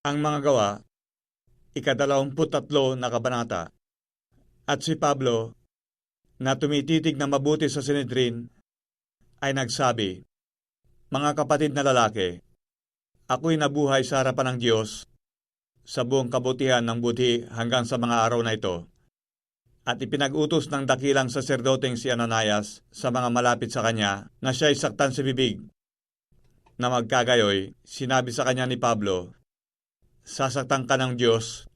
Ang mga gawa, ikadalawamput-tatlo na kabanata. At si Pablo, na tumititig na mabuti sa Sinedrin, ay nagsabi, Mga kapatid na lalaki, ako'y nabuhay sa harapan ng Diyos sa buong kabutihan ng buti hanggang sa mga araw na ito. At ipinag-utos ng dakilang saserdoteng si Ananias sa mga malapit sa kanya na siya'y saktan sa bibig. Na magkagayoy, sinabi sa kanya ni Pablo, Sasaktan ka ng Diyos,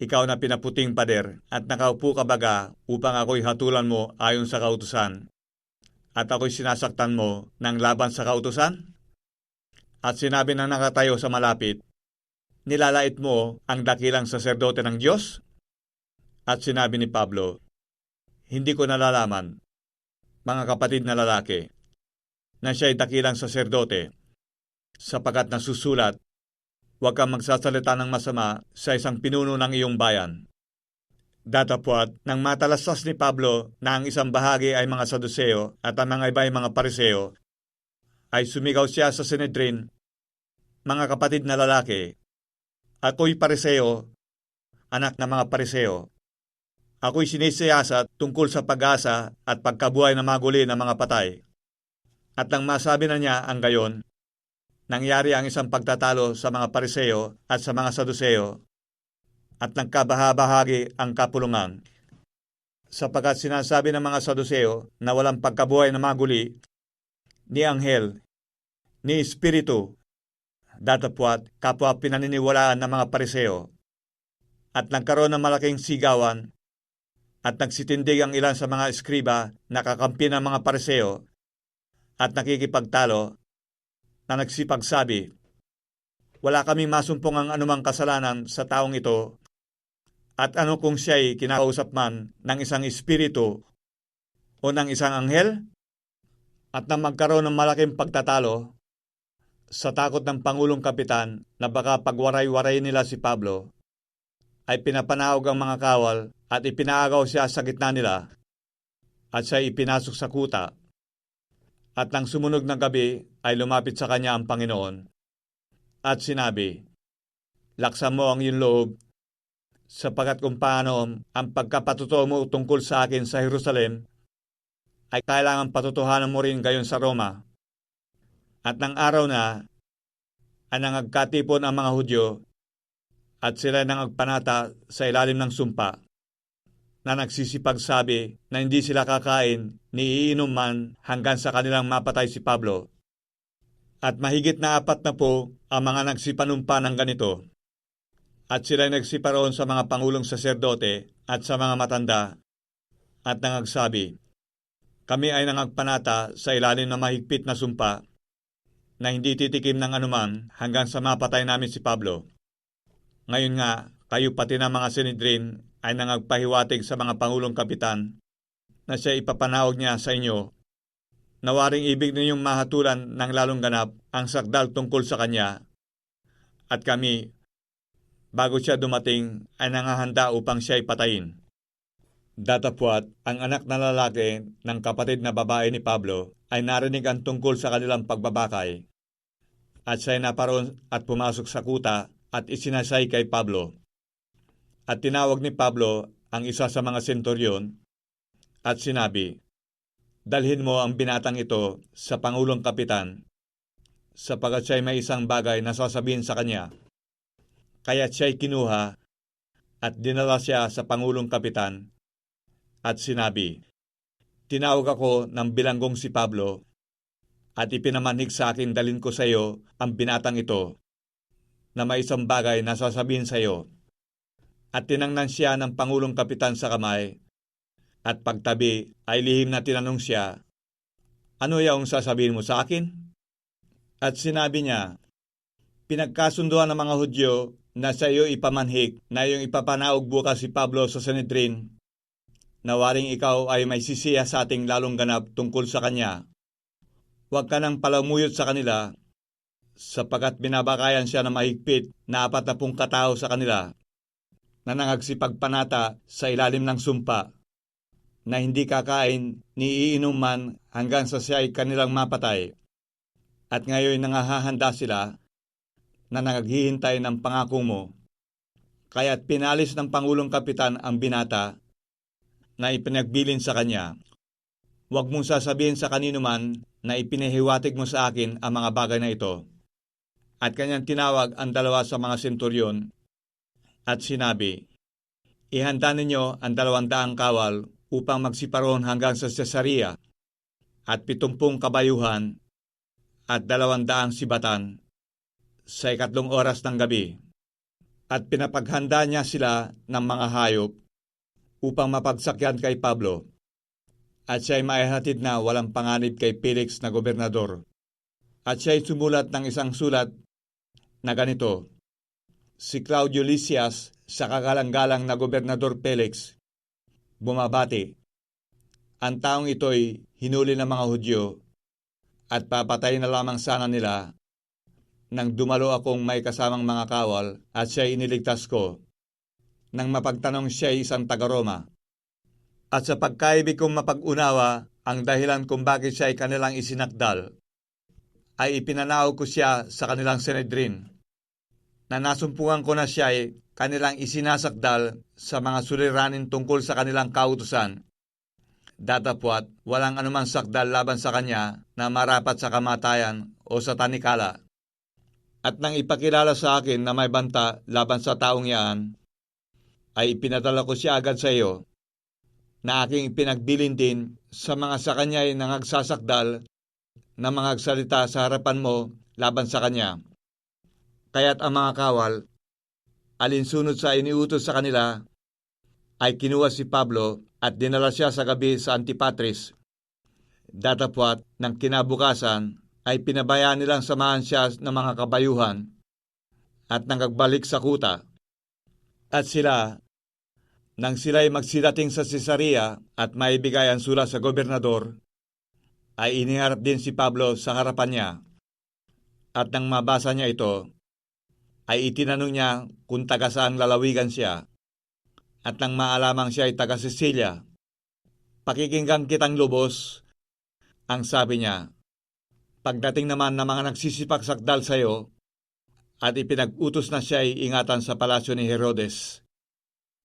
ikaw na pinaputing pader, at nakaupo ka baga upang ako'y hatulan mo ayon sa kautusan. At ako'y sinasaktan mo ng laban sa kautusan? At sinabi ng nakatayo sa malapit, Nilalait mo ang dakilang saserdote ng Diyos? At sinabi ni Pablo, Hindi ko nalalaman, mga kapatid na lalaki, na siya'y dakilang saserdote, sapagat nasusulat, huwag kang magsasalita ng masama sa isang pinuno ng iyong bayan. Datapwat, nang matalastas ni Pablo na ang isang bahagi ay mga Saduseo at ang mga iba ay mga Pariseo, ay sumigaw siya sa Sinedrin, Mga kapatid na lalaki, ako'y Pariseo, anak ng mga Pariseo. Ako'y sinisiyasat tungkol sa pag-asa at pagkabuhay na maguli ng mga patay. At nang masabi na niya ang gayon, nangyari ang isang pagtatalo sa mga pariseo at sa mga saduseo, at nagkabahabahagi ang kapulungan. Sapagkat sinasabi ng mga saduseo na walang pagkabuhay na maguli, ni anghel, ni espiritu, datapwat kapwa pinaniniwalaan ng mga pariseo, at nagkaroon ng malaking sigawan at nagsitindig ang ilan sa mga eskriba na kakampi ng mga pariseo at nakikipagtalo na nagsipagsabi, Wala kaming masumpong ang anumang kasalanan sa taong ito at ano kung siya'y kinakausap man ng isang espiritu o ng isang anghel? At nang magkaroon ng malaking pagtatalo, sa takot ng Pangulong Kapitan na baka pagwaray-waray nila si Pablo, ay pinapanahog ang mga kawal at ipinaagaw siya sa gitna nila at siya ipinasok sa kuta. At nang sumunog ng gabi ay lumapit sa kanya ang Panginoon at sinabi, Laksan mo ang iyong loob sapagat kung paano ang pagkapatotoo mo tungkol sa akin sa Jerusalem ay kailangan patutuhanan mo rin gayon sa Roma. At ng araw na, ay nangagkatipon ang mga Hudyo at sila nang agpanata sa ilalim ng sumpa na nagsisipagsabi na hindi sila kakain ni iinom man hanggang sa kanilang mapatay si Pablo. At mahigit na apat na po ang mga nagsipanumpa ng ganito. At sila nagsiparoon sa mga pangulong saserdote at sa mga matanda at nangagsabi, Kami ay nangagpanata sa ilalim ng mahigpit na sumpa na hindi titikim ng anuman hanggang sa mapatay namin si Pablo. Ngayon nga, kayo pati ng mga sinidrin ay nangagpahiwatig sa mga Pangulong Kapitan na siya ipapanawag niya sa inyo. Nawaring ibig ninyong mahatulan ng lalong ganap ang sakdal tungkol sa kanya. At kami, bago siya dumating, ay nangahanda upang siya ipatayin. Datapwat, ang anak na lalaki ng kapatid na babae ni Pablo ay narinig ang tungkol sa kanilang pagbabakay. At siya naparoon at pumasok sa kuta at isinasay kay Pablo. At tinawag ni Pablo ang isa sa mga senturyon at sinabi, Dalhin mo ang binatang ito sa Pangulong Kapitan sapagat siya'y may isang bagay na sasabihin sa kanya. Kaya siya'y kinuha at dinala siya sa Pangulong Kapitan at sinabi, Tinawag ako ng bilanggong si Pablo at ipinamanig sa akin dalin ko sa iyo ang binatang ito na may isang bagay na sasabihin sa iyo at tinangnan siya ng Pangulong Kapitan sa kamay. At pagtabi ay lihim na tinanong siya, Ano yung sasabihin mo sa akin? At sinabi niya, Pinagkasunduan ng mga Hudyo na sa iyo ipamanhik na iyong ipapanaog bukas si Pablo sa Sanedrin, na waring ikaw ay may sisiya sa ating lalong ganap tungkol sa kanya. Huwag ka nang palamuyot sa kanila, sapagkat binabakayan siya na mahigpit na apat na katao sa kanila na nangagsipagpanata sa ilalim ng sumpa, na hindi kakain ni iinom man hanggang sa siya ay kanilang mapatay. At ngayon nangahahanda sila na naghihintay ng pangako mo. Kaya't pinalis ng Pangulong Kapitan ang binata na ipinagbilin sa kanya. Huwag mong sasabihin sa kanino man na ipinahiwatig mo sa akin ang mga bagay na ito. At kanyang tinawag ang dalawa sa mga senturyon at sinabi, Ihanda ninyo ang dalawang daang kawal upang magsiparoon hanggang sa Caesarea at pitumpung kabayuhan at dalawang daang sibatan sa ikatlong oras ng gabi. At pinapaghanda niya sila ng mga hayop upang mapagsakyan kay Pablo at siya'y maihatid na walang panganib kay Felix na gobernador. At siya'y sumulat ng isang sulat na ganito, Si Claudio Lysias sa kagalang-galang na gobernador Felix, bumabati. Ang taong ito'y hinuli ng mga Hudyo at papatay na lamang sana nila nang dumalo akong may kasamang mga kawal at siya'y iniligtas ko nang mapagtanong siya'y isang taga-Roma. At sa pagkaibig kong mapag-unawa ang dahilan kung bakit siya ay kanilang isinakdal, ay ipinanaw ko siya sa kanilang Sanhedrin, na nasumpungan ko na siya ay kanilang isinasakdal sa mga suliranin tungkol sa kanilang kautusan. Datapwat, walang anumang sakdal laban sa kanya na marapat sa kamatayan o sa tanikala. At nang ipakilala sa akin na may banta laban sa taong yaan, ay ipinadala ko siya agad sa iyo na aking pinagbilin din sa mga sa kanya ay nangagsasakdal na mga sa harapan mo laban sa kanya. Kaya't ang mga kawal, alinsunod sa iniutos sa kanila, ay kinuha si Pablo at dinala siya sa gabi sa Antipatris. Datapwat ng kinabukasan ay pinabayaan nilang samahan siya ng mga kabayuhan at nangagbalik sa kuta. At sila, nang sila'y magsidating sa Cesarea at maibigay ang sulat sa gobernador, ay iniharap din si Pablo sa harapan niya. At nang mabasa niya ito, ay itinanong niya kung taga saan lalawigan siya. At nang maalamang siya ay taga Sicilia, pakikinggan kitang lubos, ang sabi niya, Pagdating naman ng mga nagsisipaksakdal sa iyo, at ipinag-utos na siya ay ingatan sa palasyo ni Herodes,